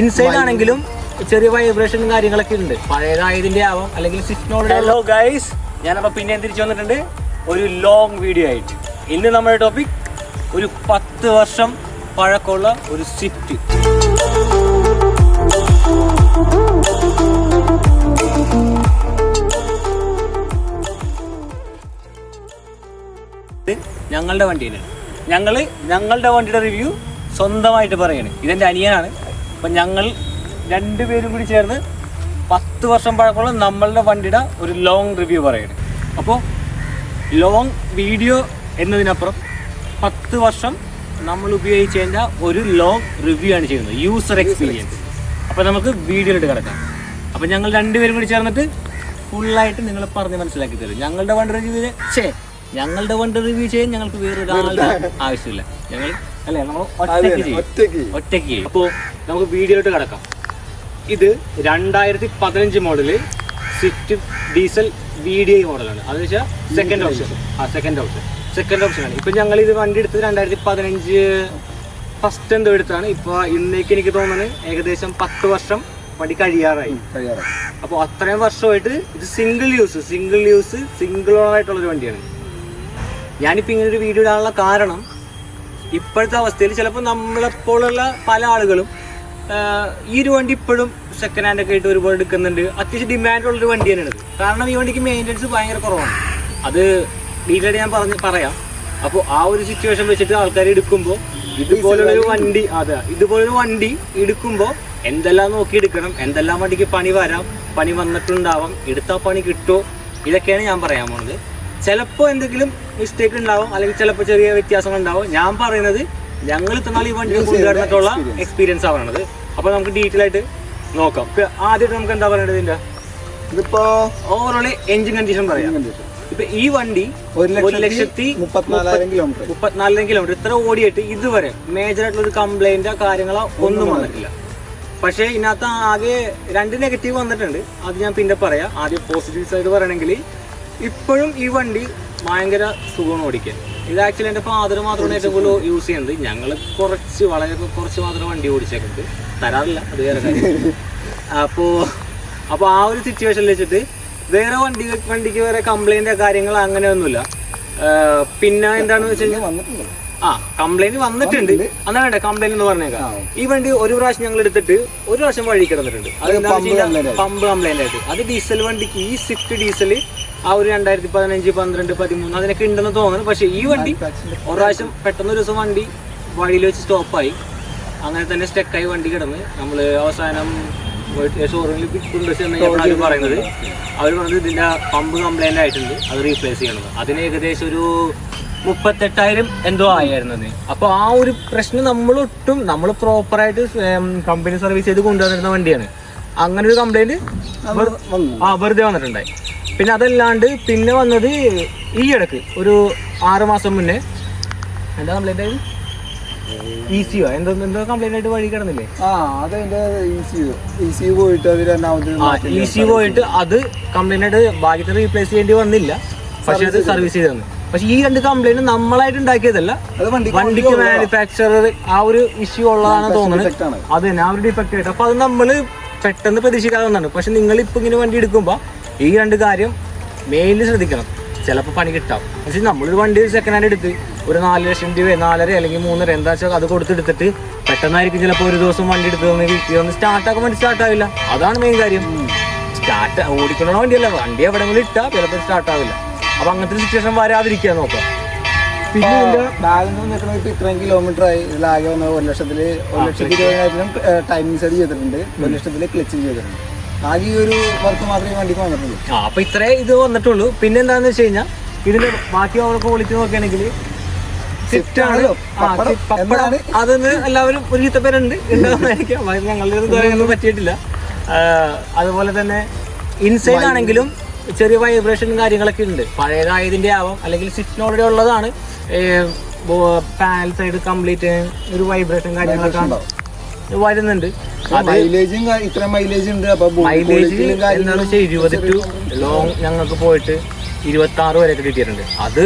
Inside ആണെങ്കിലും ചെറിയ വൈബ്രേഷനും കാര്യങ്ങളൊക്കെ ഉണ്ട്. പഴയതായതിന്റെ ആവാം അല്ലെങ്കിൽ സ്വിഫ്റ്റിനോട് ഹലോ ഗൈസ് ഞാനപ്പോ പിന്നെ തിരിച്ചു വന്നിട്ടുണ്ട്. ഒരു ലോങ് വീഡിയോ ആയിട്ട്. ഇന്ന് നമ്മുടെ ടോപ്പിക് ഒരു പത്ത് വർഷം പഴക്കമുള്ള ഒരു സിഫ്റ്റ് ഞങ്ങളുടെ വണ്ടിയിലാണ് ഞങ്ങൾ ഞങ്ങളുടെ വണ്ടിയുടെ റിവ്യൂ സ്വന്തമായിട്ട് പറയാണ്. ഇതെന്റെ അനിയനാണ്. അപ്പം ഞങ്ങൾ രണ്ടുപേരും കൂടി ചേർന്ന് പത്ത് വർഷം പഴക്കമുള്ള നമ്മളുടെ വണ്ടിയുടെ ഒരു ലോങ് റിവ്യൂ പറയുന്നത് അപ്പോൾ ലോങ് വീഡിയോ എന്നതിനപ്പുറം പത്ത് വർഷം നമ്മൾ ഉപയോഗിച്ചതിന്റെ ഒരു ലോങ് റിവ്യൂ ആണ് ചെയ്യുന്നത് യൂസർ എക്സ്പീരിയൻസ് അപ്പോൾ നമുക്ക് വീഡിയോ വീഡിയോയിലിട്ട് കിടക്കാം. അപ്പോൾ ഞങ്ങൾ രണ്ടുപേരും കൂടി ചേർന്നിട്ട് ഫുള്ളായിട്ട് നിങ്ങളെ പറഞ്ഞ് മനസ്സിലാക്കി തരും. ഞങ്ങളുടെ വണ്ടി റിവ്യൂ ഛേ ഞങ്ങളുടെ വണ്ടി റിവ്യൂ ചെയ്യാൻ ഞങ്ങൾക്ക് വേറൊരാളുടെ ആവശ്യമില്ല. ഞങ്ങൾ അല്ലേ? നമ്മൾ ഒറ്റയ്ക്ക് ചെയ്യും. ഒറ്റയ്ക്ക് ചെയ്യും. അപ്പോൾ നമുക്ക് വീഡിയോയിലോട്ട് കിടക്കാം. ഇത് രണ്ടായിരത്തി പതിനഞ്ച് model Swift diesel V D I മോഡലാണ്. അത് വെച്ചാൽ സെക്കൻഡ് ഓപ്ഷൻ ആ സെക്കൻഡ് ഓപ്ഷൻ സെക്കൻഡ് ഓപ്ഷനാണ് ഇപ്പം ഞങ്ങൾ ഇത് വണ്ടി എടുത്തത് രണ്ടായിരത്തി പതിനഞ്ച് ഫസ്റ്റ് എന്തോ എടുത്താണ് ഇപ്പോൾ ഇന്നേക്ക് എനിക്ക് തോന്നുന്നത് ഏകദേശം പത്ത് വർഷം വണ്ടി കഴിയാറായി. കഴിയാറായി. അപ്പോൾ അത്രയും വർഷമായിട്ട് ഇത് single use single use single on ആയിട്ടുള്ളൊരു വണ്ടിയാണ്. ഞാനിപ്പോൾ ഇങ്ങനെ ഒരു വീഡിയോ ഇടാനുള്ള കാരണം ഇപ്പോഴത്തെ അവസ്ഥയിൽ ചിലപ്പോൾ നമ്മളെപ്പോലുള്ള പല ആളുകളും ഈ ഒരു വണ്ടി ഇപ്പോഴും സെക്കൻഡ് ഹാൻഡ് ഒക്കെ ആയിട്ട് ഒരുപാട് എടുക്കുന്നുണ്ട്. അത്യാവശ്യം ഡിമാൻഡ് ഉള്ളൊരു വണ്ടി തന്നെയാണ് കാരണം ഈ വണ്ടിക്ക് മെയിന്റനൻസ് ഭയങ്കര കുറവാണ്. അത് ഡീറ്റെയിൽ ഞാൻ പറഞ്ഞ് പറയാം. അപ്പോൾ ആ ഒരു സിറ്റുവേഷൻ വെച്ചിട്ട് ആൾക്കാർ എടുക്കുമ്പോൾ ഇതുപോലുള്ളൊരു വണ്ടി അതെ ഇതുപോലൊരു വണ്ടി എടുക്കുമ്പോൾ എന്തെല്ലാം നോക്കി എടുക്കണം എന്തെല്ലാം വണ്ടിക്ക് പണി വരാം പണി വന്നിട്ടുണ്ടാവാം എടുത്താൽ പണി കിട്ടുമോ ഇതൊക്കെയാണ് ഞാൻ പറയാൻ പോകുന്നത് ചിലപ്പോൾ എന്തെങ്കിലും മിസ്റ്റേക്ക് ഉണ്ടാവും അല്ലെങ്കിൽ ചിലപ്പോൾ ചെറിയ വ്യത്യാസങ്ങൾ ഉണ്ടാവും ഞാൻ പറയുന്നത് ഞങ്ങൾ ഇത്രനാൾ ഈ വണ്ടി കൊണ്ടുവന്നിട്ടുള്ള എക്സ്പീരിയൻസ് ആണ് ആവണത്. അപ്പോൾ നമുക്ക് ഡീറ്റെയിൽ ആയിട്ട് നോക്കാം. ആദ്യമായിട്ട് നമുക്ക് എന്താ പറയേണ്ടത് ഇതിന്റെ? ഇതിപ്പോ ഓവറോൾ എഞ്ചിൻ കണ്ടീഷൻ പറയാം. ഇപ്പൊ ഈ വണ്ടി ഒരു ലക്ഷത്തി മുപ്പത്തിനാലായിരം കിലോമീറ്റർ മുപ്പത്തിനാലായിരം കിലോമീറ്റർ ഇത്ര ഓടിയിട്ട് ഇതുവരെ മേജർ ആയിട്ടുള്ള ഒരു കംപ്ലൈന്റോ കാര്യങ്ങളോ ഒന്നും വന്നിട്ടില്ല. പക്ഷേ ഇതിനകത്ത് ആകെ രണ്ട് നെഗറ്റീവ് വന്നിട്ടുണ്ട്. അത് ഞാൻ പിന്നെ പറയാം. ആദ്യം പോസിറ്റീവ് സൈഡ് പറയണമെങ്കിൽ ഇപ്പോഴും ഈ വണ്ടി ഭയങ്കര സുഖമാണ് ഓടിക്കാൻ. ഇത് ആക്ച്വലി എന്റെ ഫാദർ മാത്രമാണ് ഏറ്റവും കൂടുതൽ യൂസ് ചെയ്യുന്നത്. ഞങ്ങൾ കുറച്ച് വളരെ കുറച്ച് മാത്രം വണ്ടി ഓടിച്ചേക്കുന്നത്. തരാറില്ല അത് വേറെ കാര്യം. അപ്പോൾ അപ്പോൾ ആ ഒരു സിറ്റുവേഷനിൽ വെച്ചിട്ട് വേറെ വണ്ടി വണ്ടിക്ക് വേറെ കംപ്ലൈന്റ് കാര്യങ്ങൾ അങ്ങനെയൊന്നുമില്ല. പിന്നെ എന്താണെന്ന് വെച്ച് കഴിഞ്ഞാൽ ആ കംപ്ലൈന്റ് വന്നിട്ടുണ്ട്. അന്നാ വേണ്ട കംപ്ലൈന്റ് എന്ന് പറഞ്ഞേക്കാം. ഈ വണ്ടി ഒരു പ്രാവശ്യം ഞങ്ങൾ എടുത്തിട്ട് ഒരു പ്രാവശ്യം വഴി കിടന്നിട്ടുണ്ട്. അത് പമ്പ് കംപ്ലൈന്റ് ആയിട്ട്. അത് ഡീസൽ വണ്ടിക്ക് ഈ സ്വിഫ്റ്റ് ഡീസൽ ആ ഒരു രണ്ടായിരത്തി പതിനഞ്ച് പന്ത്രണ്ട് പതിമൂന്ന് അതിനൊക്കെ ഉണ്ടെന്ന് തോന്നുന്നു. പക്ഷേ ഈ വണ്ടി ഒരു പ്രാവശ്യം പെട്ടെന്ന് ഒരു ദിവസം വണ്ടി വഴിയിൽ വെച്ച് സ്റ്റോപ്പായി. അങ്ങനെ തന്നെ സ്റ്റക്കായി വണ്ടി കിടന്ന്. നമ്മൾ അവസാനം ഷോറൂമിൽ കൊണ്ടുവച്ച് കഴിഞ്ഞപ്പോഴാണ് പറയുന്നത് അവർ പറഞ്ഞത് ഇതിന്റെ പമ്പ് കംപ്ലൈന്റ് ആയിട്ടുണ്ട്. അത് റീപ്ലേസ് ചെയ്യണം. അതിന് ഏകദേശം ഒരു മുപ്പത്തെട്ടായിരം എന്തോ ആയിരുന്നു അപ്പോൾ ആ ഒരു പ്രശ്നം നമ്മൾ ഒട്ടും നമ്മൾ പ്രോപ്പറായിട്ട് കമ്പനി സർവീസ് ചെയ്ത് കൊണ്ടുവന്നിരുന്ന വണ്ടിയാണ്. അങ്ങനെ ഒരു കംപ്ലൈന്റ് ആ വെറുതെ വന്നിട്ടുണ്ടായി. പിന്നെ അതല്ലാണ്ട് പിന്നെ വന്നത് ഈ ഇടയ്ക്ക് ഒരു ആറ് മാസം മുന്നേ. എന്താ കംപ്ലൈന്റ് ആയത്? ഇ സിയോ എന്തോ എന്തോ കംപ്ലൈന്റ് ആയിട്ട് വഴി കിടന്നില്ലേ? ആ അതതിന്റെ ഇ ഇ പോയിട്ട് അത് രണ്ടാമത് ആ ഇ സി പോയിട്ട് അത് കംപ്ലൈന്റ് ആയിട്ട് ഭാഗ്യത്തിന് റീപ്ലേസ് ചെയ്യേണ്ടി വന്നില്ല. പക്ഷേ അത് സർവീസ് ചെയ്ത് തന്നു പക്ഷെ ഈ രണ്ട് കംപ്ലൈന്റ് നമ്മളായിട്ട് ഉണ്ടാക്കിയതല്ല. വണ്ടിക്ക് മാനുഫാക്ചറർ ആ ഒരു ഇഷ്യൂ ഉള്ളതാണ് തോന്നുന്നത്. അത് തന്നെ ആ ഒരു ഡിഫക്റ്റ് ആയിട്ട്. അപ്പൊ അത് നമ്മൾ പെട്ടെന്ന് പ്രതീക്ഷിക്കാതെ വന്നാണ് പക്ഷെ നിങ്ങൾ ഇപ്പൊ ഇങ്ങനെ വണ്ടി എടുക്കുമ്പോൾ ഈ രണ്ട് കാര്യം മെയിനിൽ ശ്രദ്ധിക്കണം. ചിലപ്പോൾ പണി കിട്ടാം. പക്ഷെ നമ്മളൊരു വണ്ടി സെക്കൻഡ് ഹാൻഡ് എടുത്ത് ഒരു നാല് ലക്ഷം രൂപ നാലര അല്ലെങ്കിൽ മൂന്നര എന്താ വെച്ചാൽ അത് കൊടുത്തെടുത്തിട്ട് പെട്ടെന്നായിരിക്കും ചിലപ്പോൾ ഒരു ദിവസം വണ്ടി എടുത്ത് തന്നെ വീട്ടിൽ ഒന്ന് സ്റ്റാർട്ട് ആക്കാൻ വേണ്ടി സ്റ്റാർട്ട് ആവില്ല. അതാണ് മെയിൻ കാര്യം. സ്റ്റാർട്ട് ഓടിക്കണോ വണ്ടിയല്ല. വണ്ടി എവിടെങ്കിലും ഇട്ടാൽ ചിലപ്പോൾ സ്റ്റാർട്ട് ആവില്ല. അപ്പൊ അങ്ങനത്തെ സിറ്റുവേഷൻ വരാതിരിക്കാൻ നോക്കാം. പിന്നെ ബാലൻസ് ഇപ്പൊ ഇത്രയും കിലോമീറ്റർ ആയി ഇതിലാകെ വന്നത് ഒരു ലക്ഷത്തിൽ ഒരു ലക്ഷത്തി ഇരുപതിനായിരം ടൈമിംഗ് സെറ്റ് ചെയ്തിട്ടുണ്ട്. ഒരു ലക്ഷത്തിൽ ക്ലച്ചിങ് ചെയ്തിട്ടുണ്ട്. ആകെ ഒരു വർക്ക് മാത്രമേ വണ്ടിക്ക് വന്നിട്ടുള്ളൂ. ആ അപ്പൊ ഇത്രേ ഇത് വന്നിട്ടുള്ളൂ. പിന്നെ എന്താന്ന് വെച്ച് കഴിഞ്ഞാൽ ഇതിന്റെ ബാക്കി ഓവർ ക്വാളിറ്റി നോക്കുകയാണെങ്കിൽ സ്വിഫ്റ്റ് ആണല്ലോ. അതെന്ന് എല്ലാവരും ഒരു ചിത്തപ്പേരുണ്ട് ഉണ്ടാവുന്നതായിരിക്കും അത് ഞങ്ങളുടെ ഒന്നും ഇതുവരെയൊന്നും പറ്റിയിട്ടില്ല അതുപോലെ തന്നെ ഇൻസൈഡ് ആണെങ്കിലും ചെറിയ വൈബ്രേഷനും കാര്യങ്ങളൊക്കെ ഉണ്ട്. പഴയതായതിന്റെ ആവാം. അല്ലെങ്കിൽ സ്വിഫ്റ്റിന് ഓൾറെഡി ഉള്ളതാണ്. പാനൽ സൈഡ് കംപ്ലീറ്റ് ഒരു വൈബ്രേഷൻ കാര്യങ്ങളൊക്കെ വരുന്നുണ്ട്. മൈലേജും ഇത്ര മൈലേജ് ഉണ്ട്. മൈലേജ് വെച്ചാൽ ഇരുപത് ടു ലോങ് ഞങ്ങൾക്ക് പോയിട്ട് ഇരുപത്തി ആറ് വരെയൊക്കെ കിട്ടിയിട്ടുണ്ട്. അത്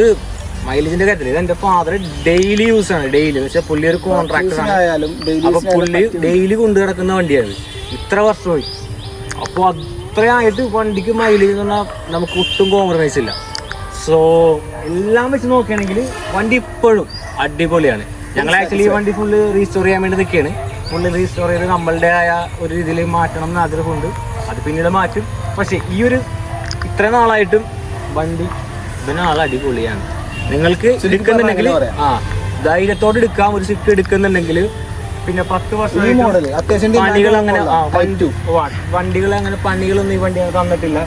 മൈലേജിന്റെ കാര്യത്തിൽ ഇത് എന്റെ ഫാദർ ഡെയിലി യൂസ് ആണ്. ഡെയിലി പക്ഷെ പുള്ളി ഒരു കോൺട്രാക്ടർ ആണ്. അപ്പൊ പുള്ളി ഡെയിലി കൊണ്ടു കിടക്കുന്ന വണ്ടിയാണ്. ഇത്ര വർഷമായി. അപ്പോൾ അത്രയായിട്ട് വണ്ടിക്ക് മൈലേജ് എന്ന് പറഞ്ഞാൽ നമുക്ക് ഒട്ടും കോംപ്രമൈസ് ഇല്ല. സോ എല്ലാം വെച്ച് നോക്കുകയാണെങ്കിൽ വണ്ടി ഇപ്പോഴും അടിപൊളിയാണ്. ഞങ്ങൾ ആക്ച്വലി ഈ വണ്ടി ഫുള്ള് റീസ്റ്റോർ ചെയ്യാൻ വേണ്ടി നിൽക്കുകയാണ്. ഫുള്ള് റീസ്റ്റോർ ചെയ്ത് നമ്മളുടെ ആയ ഒരു രീതിയിൽ മാറ്റണം എന്ന് ആഗ്രഹമുണ്ട്. അത് പിന്നീട് മാറ്റും. പക്ഷേ ഈ ഒരു ഇത്ര നാളായിട്ടും വണ്ടി ഇതിനാൾ അടിപൊളിയാണ്. നിങ്ങൾക്ക് എടുക്കുന്നുണ്ടെങ്കിൽ ആ ധൈര്യത്തോടെ എടുക്കാം. ഒരു സിക്ക് എടുക്കുന്നുണ്ടെങ്കിൽ പിന്നെ പത്ത് വർഷം പണികൾ അങ്ങനെ വണ്ടികൾ അങ്ങനെ പണികളൊന്നും ഈ വണ്ടി തന്നിട്ടില്ല.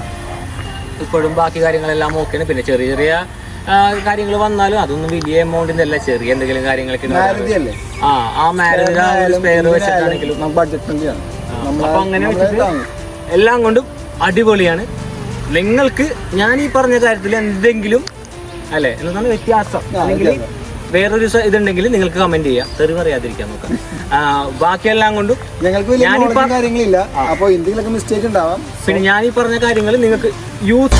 ഇപ്പോഴും ബാക്കി കാര്യങ്ങളെല്ലാം ഓക്കെയാണ് പിന്നെ ചെറിയ ചെറിയ കാര്യങ്ങൾ വന്നാലും അതൊന്നും വലിയ എമൗണ്ടിന്റെ അല്ല. ചെറിയ എന്തെങ്കിലും കാര്യങ്ങളൊക്കെ ആ ബഡ്ജറ്റ് അങ്ങനെ എല്ലാം കൊണ്ടും അടിപൊളിയാണ്. നിങ്ങൾക്ക് ഞാൻ ഈ പറഞ്ഞ കാര്യത്തിൽ എന്തെങ്കിലും അല്ലെ? എന്താണ് വ്യത്യാസം. അല്ലെങ്കിൽ വേറൊരു ഇതുണ്ടെങ്കിൽ നിങ്ങൾക്ക് കമന്റ് ചെയ്യാം. തെറി പറയാതിരിക്കാൻ നോക്കാം ബാക്കിയെല്ലാം കൊണ്ടും ഞങ്ങൾക്ക് കാര്യങ്ങളില്ല അപ്പൊ എന്തെങ്കിലുമൊക്കെ മിസ്റ്റേക്ക് ഉണ്ടാവാം. പിന്നെ ഞാൻ ഈ പറഞ്ഞ കാര്യങ്ങൾ നിങ്ങൾക്ക് യൂസ്